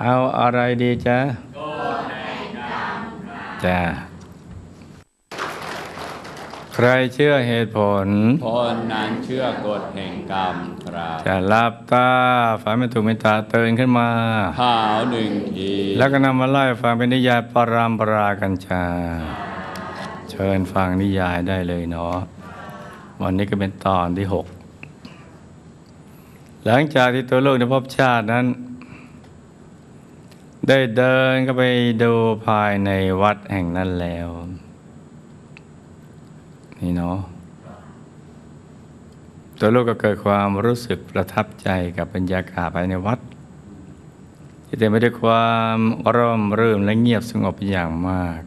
เอาอะไรดีจ๊ะจ้ะใครเชื่อเหตุผลคนนั้นเชื่อกฎแห่งกรรมครับจะหลับตาฝันไม่ถูกไม่ตาตื่นขึ้นมาขาวหนึ่งทีแล้วก็นำมาไล่ฟังเป็นนิยายปรามปรากัญชา เชิญฟังนิยายได้เลยเนาะวันนี้ก็เป็นตอนที่หกหลังจากที่ตัวลูกในภพชาตินั้น ได้เดินก็ไปดูภายในวัดแห่งนั้นแล้ว นี่เนาะตัวลูกก็เกิดความรู้สึกประทับใจกับบรรยากาศภายในวัด ที่เต็มไปด้วยความร่มรื่นและเงียบสงบเป็นอย่างมาก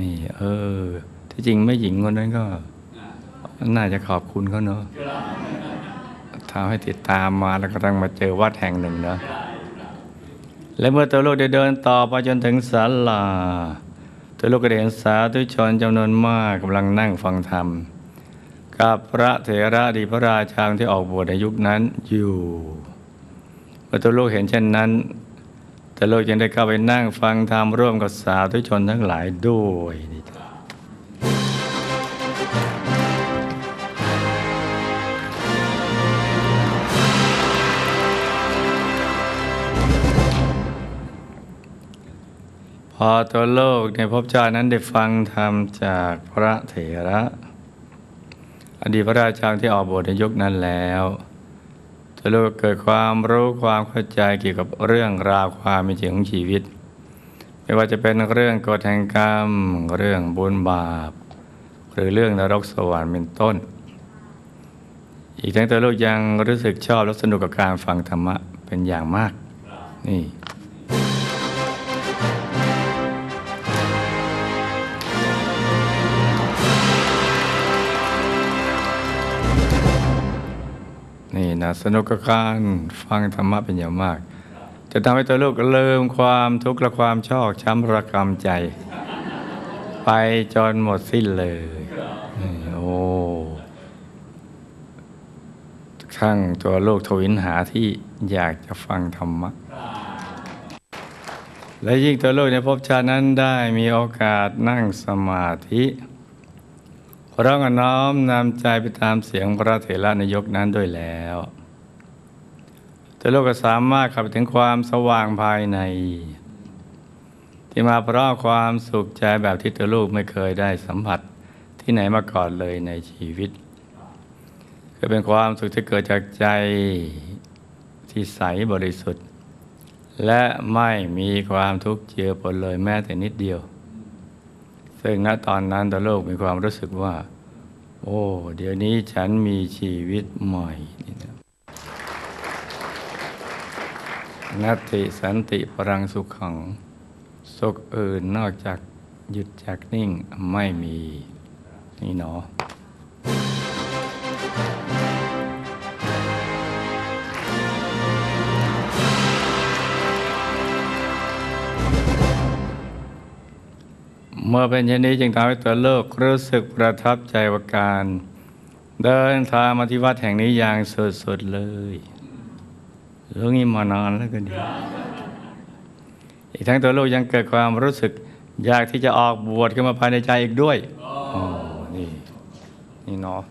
นี่ เออ ที่จริงไม่หญิงคนนั้นก็ น่าจะขอบคุณเขาเนอะทำให้ติดตามมาแล้วก็ต้องมาเจอวัดแห่งหนึ่งเนอะ และเมื่อตัวลูกได้เดินต่อไปจนถึงศาลา ตัวลูกก็ได้เห็นสาธุชนจำนวนมากกำลังนั่งฟังธรรม กับพระเถระดีพระราชาที่ออกบวชในยุคนั้นอยู่เมื่อตัวลูกเห็นเช่นนั้นตัวลูกจึงได้เข้าไปนั่งฟังธรรมร่วมกับสาธุชนทั้งหลายด้วย อตัวโลกในภพชาตินั้นได้ฟังธรรมจากพระเถระ อดีตพระราชาที่ออกบวชในยุคนั้นแล้วจะลูกเกิดความรู้ความเข้าใจเกี่ยวกับเรื่องราวความเป็นจริงของชีวิต ไม่ว่าจะเป็นเรื่องกฎแห่งกรรม เรื่องบุญบาป หรือเรื่องนรกสวรรค์เป็นต้น อีกทั้งตัวโลกยังรู้สึกชอบและสนุกกับการฟังธรรมะเป็นอย่างมากนี่ นะสนุกกับการฟังธรรมะเป็นอย่างมาก จะทำให้ตัวลูกลืมความทุกข์และความชอกช้ำระกำใจ ไปจนหมดสิ้นเลยโอ้ทั้งตัวลูกทวินหาที่อยากจะฟังธรรมะและยิ่งตัวลูกในภพชาตินั้นได้มีโอกาสนั่งสมาธิ เพราะก็น้อมนำใจไปตามเสียงพระเถระในยกนั้นด้วยแล้วตัวลูกก็สามารถข้าไปถึงความสว่างภายใน ที่มาเพราะความสุขใจแบบที่ตัวลูกไม่เคยได้สัมผัสที่ไหนมาก่อนเลยในชีวิตก็เป็นความสุขที่เกิดจากใจที่ใสบริสุทธิ์ และไม่มีความทุกข์เจือปนเลยแม้แต่นิดเดียว ซึ่งณตอนนั้นตัวโลกมีความรู้สึกว่า โอ้ เดี๋ยวนี้ฉันมีชีวิตใหม่นี่นะนัตติสันติปรังสุขขัง สุขอื่นนอกจากหยุดจากนิ่งไม่มี นี่เนาะ เมื่อเป็นเช่นนี้จึงทำให้ตัวโลกรู้สึกประทับใจว่าการ เดินทางมาที่วัดแห่งนี้อย่างสุดๆเลยเรื่องนี้มานานแล้วก็ดีอีกทั้งตัวลูกยังเกิดความรู้สึก อยากที่จะออกบวชขึ้นมาภายในใจอีกด้วยโอ้นี่นี่เนาะ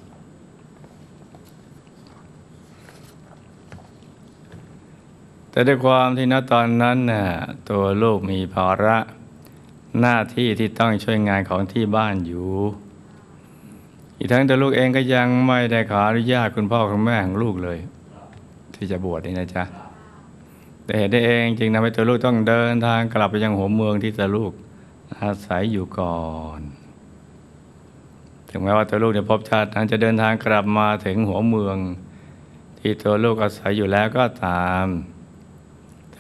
แต่ด้วยความที่ณตอนนั้นน่ะตัวลูกมีภาระ หน้าที่ที่ต้องช่วยงานของที่บ้านอยู่ อีกทั้งตัวลูกเองก็ยังไม่ได้ขออนุญาตคุณพ่อคุณแม่ของลูกเลย ที่จะบวชนี่นะจ๊ะแต่เหตุได้เองจึงทำให้ตัวลูกต้องเดินทางกลับไปยังหัวเมืองที่ตัวลูกอาศัยอยู่ก่อน ถึงแม้ว่าตัวลูกในภพชาตินั้นจะเดินทางกลับมาถึงหัวเมือง ที่ตัวลูกอาศัยอยู่แล้วก็ตาม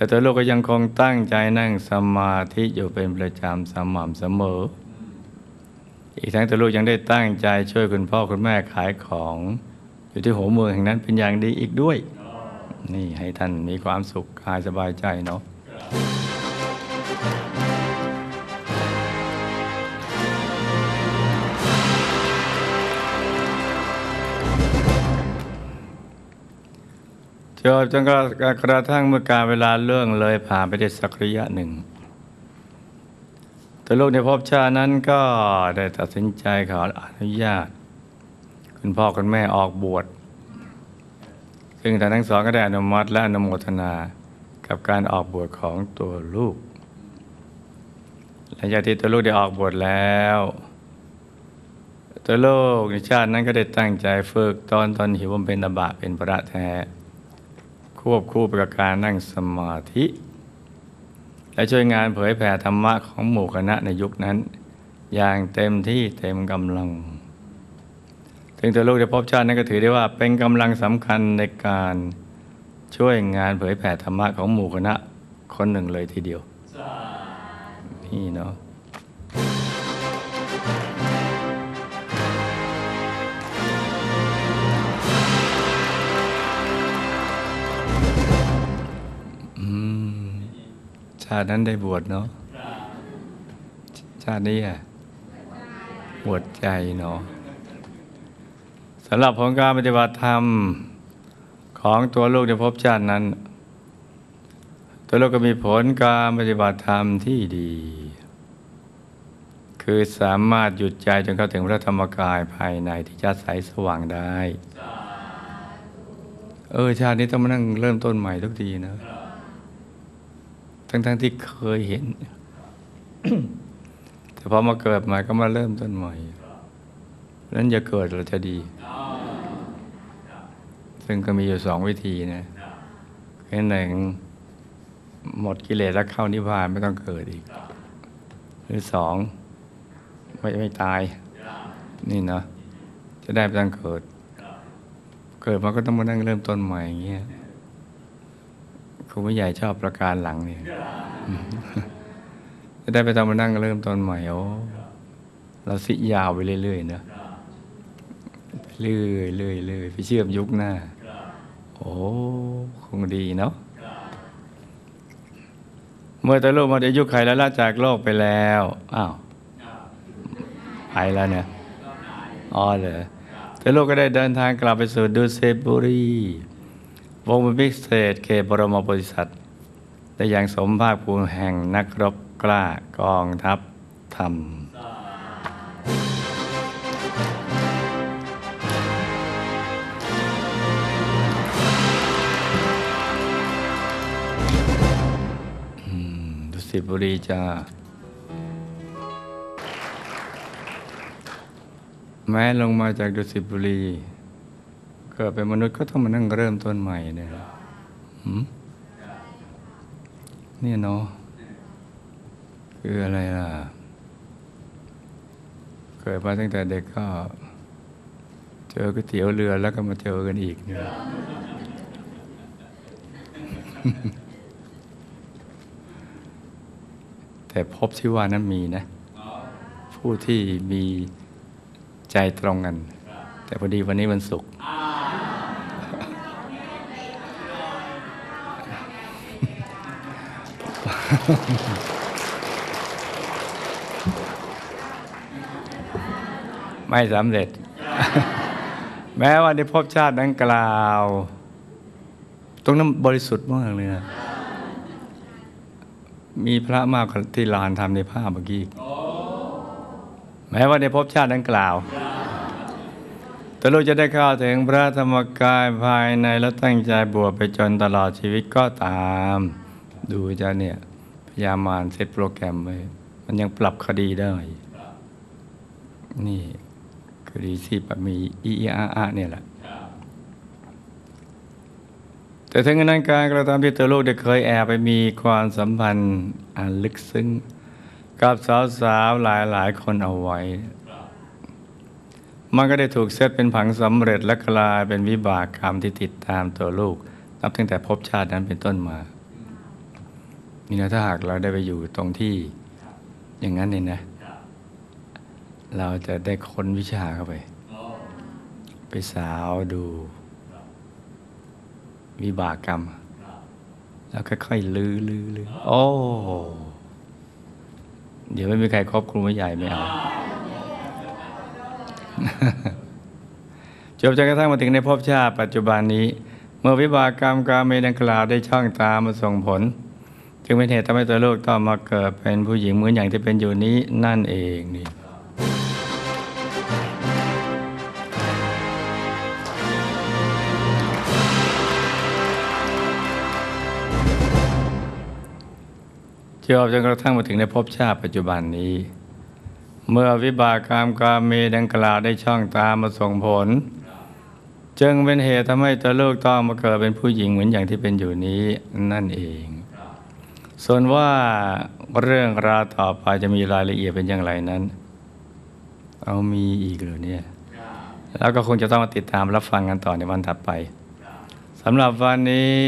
แต่ตัวลูกก็ยังคงตั้งใจนั่งสมาธิอยู่เป็นประจำสม่ำเสมอ อีกทั้งตัวลูกยังได้ตั้งใจช่วยคุณพ่อคุณแม่ขายของอยู่ที่หัวเมืองแห่งนั้นเป็นอย่างดีอีกด้วย นี่ให้ท่านมีความสุขกายสบายใจเนาะ จบจนกระกระทั่งเมื่อการเวลาเรื่องเลยผ่านไปได้สักระยะหนึ่งแต่ลูกในภพชานั้นก็ได้ตัดสินใจขออนุญาต คุณพ่อคุณแม่ออกบวช ซึ่งท่านทั้งสองก็ได้อนุมัติและอนุโมทนากับการออกบวชของตัวลูกหลังจากที่ตัวลูกได้ออกบวชแล้ว ตัวลูกในชาตินั้นก็ได้ตั้งใจฝึกตอนตอนหิวบำเป็นอบะเป็นพระแท้ ควบคู่ไปกับการนั่งสมาธิ และช่วยงานเผยแผ่ธรรมะของหมู่คณะในยุคนั้น อย่างเต็มที่เต็มกำลัง ถึงตัวลูกได้พบชาตินั้นก็ถือได้ว่าเป็นกำลังสำคัญในการช่วยงานเผยแผ่ธรรมะของหมู่คณะคนหนึ่งเลยทีเดียวนี่เนาะาตินั้นได้บวชเนาะชาตินี้อะบวชใจเนาะสำหรับผลการปฏิบัติธรรมของตัวลูกในภพชาตินั้น ตัวลูกก็มีผลการปฏิบัติธรรมที่ดี คือสามารถหยุดใจจนเข้าถึงพระธรรมกายภายในที่จะใสสว่างได้ เออชาตินี้ต้องมานั่งเริ่มต้นใหม่ทุกทีนะ ทั้งๆที่เคยเห็น แต่พอมาเกิดใหม่ก็มาเริ่มต้นใหม่นั้นอย่าเกิดเราจะดี ซึ่งก็มีอยู่สองวิธีนะคือหนึ่งหมดกิเลสแล้วเข้านิพพานไม่ต้องเกิดอีก หรือสองไม่ไม่ตาย นี่เนาะจะได้ไม่ต้องเกิด เกิดมาก็ต้องมานั่งเริ่มต้นใหม่อย่างเงี้ย ครูผู้ใหญ่ชอบประการหลังเนี่ยจะได้ไปต้องมานั่งเริ่มต้นใหม่โอ้เราสิยาวไปเรื่อยๆเนอะไปเรื่อยๆเรื่อยๆเรื่อยๆไปเชื่อมยุคหน้า โอ้คงดีเนาะเมื่อต่ลูกหมดอายุไขแล้วละจากโลกไปแล้วอ้าวไปแล้วเนี่ยอ๋อเหรอแต่ลูกก็ได้เดินทางกลับไปสู่ดุสิตบุรี วงเป็นพิเศษเขตบรมโพธิสัตว์ได้อย่างสมภาคภูมิแห่งนักรบกล้ากองทัพธรรมดุสิตบุรีจ้าแม้ลงมาจากดุสิตบุรี กิดเป็นมนุษย์ก็ต้องมานั่งเริ่มต้นใหม่เนี่ยนี่เนาะคืออะไรล่ะ เกิดมาตั้งแต่เด็กก็ เจอก๋วยเตี๋ยวเรือแล้วก็มาเจอกันอีกเนี่ยแต่พบที่ว่านั้นมีนะ ผู้ที่มีใจตรงกัน แต่พอดีวันนี้วันศุกร์ ไม่สำเร็จ แม้ว่าในภพชาติดังกล่าว ตรงนั้นบริสุทธิ์มากเลยนะมีพระมากที่ลานทำในภาพเมื่อกี้แม้ว่าในภพชาติดังกล่าวแต่ลูกจะได้เข้าถึงพระธรรมกายภายในและตั้งใจบวชไปจนตลอดชีวิตก็ตาม ดูจะเนี่ย พยายามานเซตโปรแกรมไว้มันยังปรับคดีได้ นี่คดีที่มีอีอาอาเนี่ยแหละ แต่ถึงกระนั้นการกระทำที่ตัวลูกได้เคยแอบไปมีความสัมพันธ์อันลึกซึ้งกับสาวๆหลายๆ คนเอาไว้ มันก็ได้ถูกเซตเป็นผังสำเร็จและกลายเป็นวิบากกรรมที่ติดตามตัวลูก นับตั้งแต่ภพชาตินั้นเป็นต้นมา นี่นะถ้าหากเราได้ไปอยู่ตรงที่อย่างนั้นเนี่ยนะ เราจะได้ค้นวิชาเข้าไป ไปสาวดู วิบากกรรม แล้วค่อยๆลือลือลือโอ้เดี๋ยวไม่มีใครครอบคลุมไม่ใหญ่ไม่เอาจบจนกระทั่งมาถึงในภพชาติปัจจุบันนี้ เมื่อวิบากกรรมการเมดังกล่าวได้ช่องตามาส่งผล จึงเป็นเหตุทำให้ตัวลูกต้องมาเกิดเป็นผู้หญิงเหมือนอย่างที่เป็นอยู่นี้นั่นเองนี่จวบจนกระทั่งมาถึงในภพชาติปัจจุบันนี้ เมื่อวิบากกรรมกาเมดังกล่าวได้ช่องตามมาส่งผล จึงเป็นเหตุทำให้ตัวลูกต้องมาเกิดเป็นผู้หญิงเหมือนอย่างที่เป็นอยู่นี้นั่นเอง ส่วนว่าเรื่องราวต่อไปจะมีรายละเอียดเป็นอย่างไรนั้น เอามีอีกหรือเนี่ย แล้วก็คงจะต้องมาติดตามรับฟังกันต่อในวันถัดไปสำหรับวันนี้